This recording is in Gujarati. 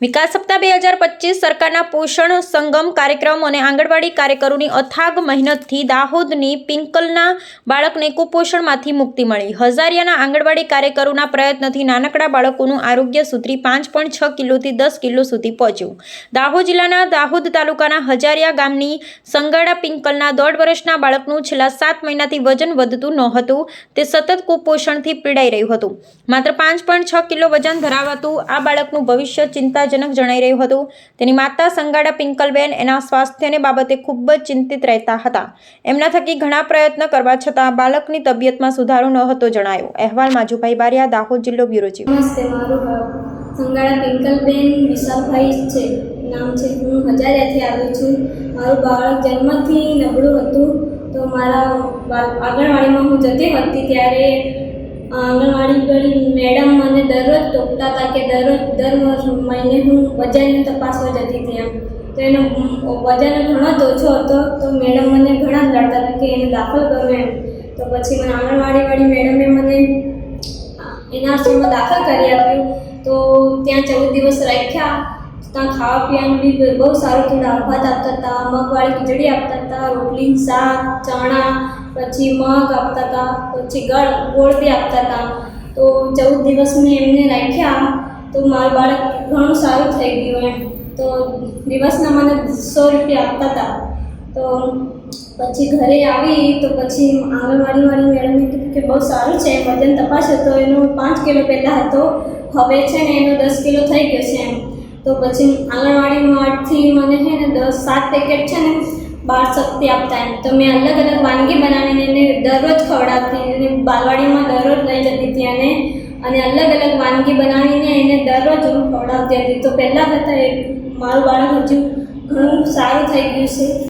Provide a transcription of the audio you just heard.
વિકાસ સપ્તાહ બે હજાર પચીસ સરકારના પોષણ સંગમ કાર્યક્રમ અને આંગણવાડી કાર્યકરોની અથાગ મહેનતથી દાહોદની પિંકલના બાળકને કુપોષણમાંથી મુક્તિ મળી. હજારિયાના આંગણવાડી કાર્યકરોના પ્રયત્નથી નાનકડા બાળકોનું આરોગ્ય સુધરી પાંચ પોઈન્ટ છ કિલોથી દસ કિલો સુધી પહોંચ્યું. દાહોદ જિલ્લાના દાહોદ તાલુકાના હજારિયા ગામની સંગાડા પિંકલના દોઢ વર્ષના બાળકનું છેલ્લા સાત મહિનાથી વજન વધતું નહોતું, તે સતત કુપોષણથી પીડાઈ રહ્યું હતું. માત્ર પાંચ પોઈન્ટ છ કિલો વજન ધરાવતું આ બાળકનું ભવિષ્ય ચિંતાજનક જણાઈ રહ્યું હતું. તેની માતા સંગાડા પિંકલબેન એના સ્વાસ્થ્યને બાબતે ખૂબ જ ચિંતિત રહેતા હતા. એમના થકી ઘણા પ્રયત્ન કરવા છતાં બાળકની તબિયતમાં સુધારો ન હતો જણાયો. અહેવાલ માજુભાઈ બારિયા, દાહોદ જિલ્લો બ્યુરો ચીફ નમસ્તે, મારું સંગાડા પિંકલબેન વિશાલભાઈ છે. નામ છે. હું હજારિયાથી આવી છું. મારું બાળક જન્મથી નબળું હતું. તો મારા આંગણવાડીમાં હું જતી હતી ત્યારે આંગણવાડી મેડમ મને દરરોજ ટોકતા હતા કે દરરોજ, દર મહિને હું વજન તપાસવા જતી હતી એમ. તો એનો વજન ઘણો જ ઓછો હતો, તો મેડમ મને ઘણા લડતા હતા કે એને દાખલ કરો એમ. તો પછી મને આંગણવાડીવાળી મેડમે મને એનઆરસીમાં દાખલ કરી આપ્યું. તો ત્યાં ચૌદ દિવસ રાખ્યા. ત્યાં ખાવા પીવાનું બી બહુ સારું હતું દાળ ભાત આપતા હતા, મગવાળી ખીચડી આપતા હતા, રોટલી, શાક, ચણા, પછી મગ આપતા હતા, પછી ગળ, ગોળ બી આપતા હતા. તો ચૌદ દિવસ મેં એમને રાખ્યા. તો મારું બાળક ઘણું સારું થઈ ગયું એમ. તો દિવસના મને સો રૂપિયા આપતા હતા. તો પછી ઘરે આવી, તો પછી આંગણવાડીવાળી મેડમે કીધું કે બહુ સારું છે, વજન તપાસ્યો. તો એનો પાંચ કિલો પહેલાં હતો. હવે છે ને એનો દસ કિલો થઈ ગયો છે એમ. તો પછી આંગણવાડીમાંથી મને છે ને દસ સાત પેકેટ છે ને બાર શક્તિ આપતા એમ. તો મેં અલગ અલગ વાનગી બનાવીને એને દરરોજ ખવડાવતી અને બાલવાડીમાં દરરોજ લઈ જતી હતી અને અને અલગ અલગ વાનગી બનાવીને એને દરરોજ હું ખવડાવતી હતી. તો પહેલાં કરતાં મારું બાળક હજુ ઘણું સારું થઈ ગયું છે.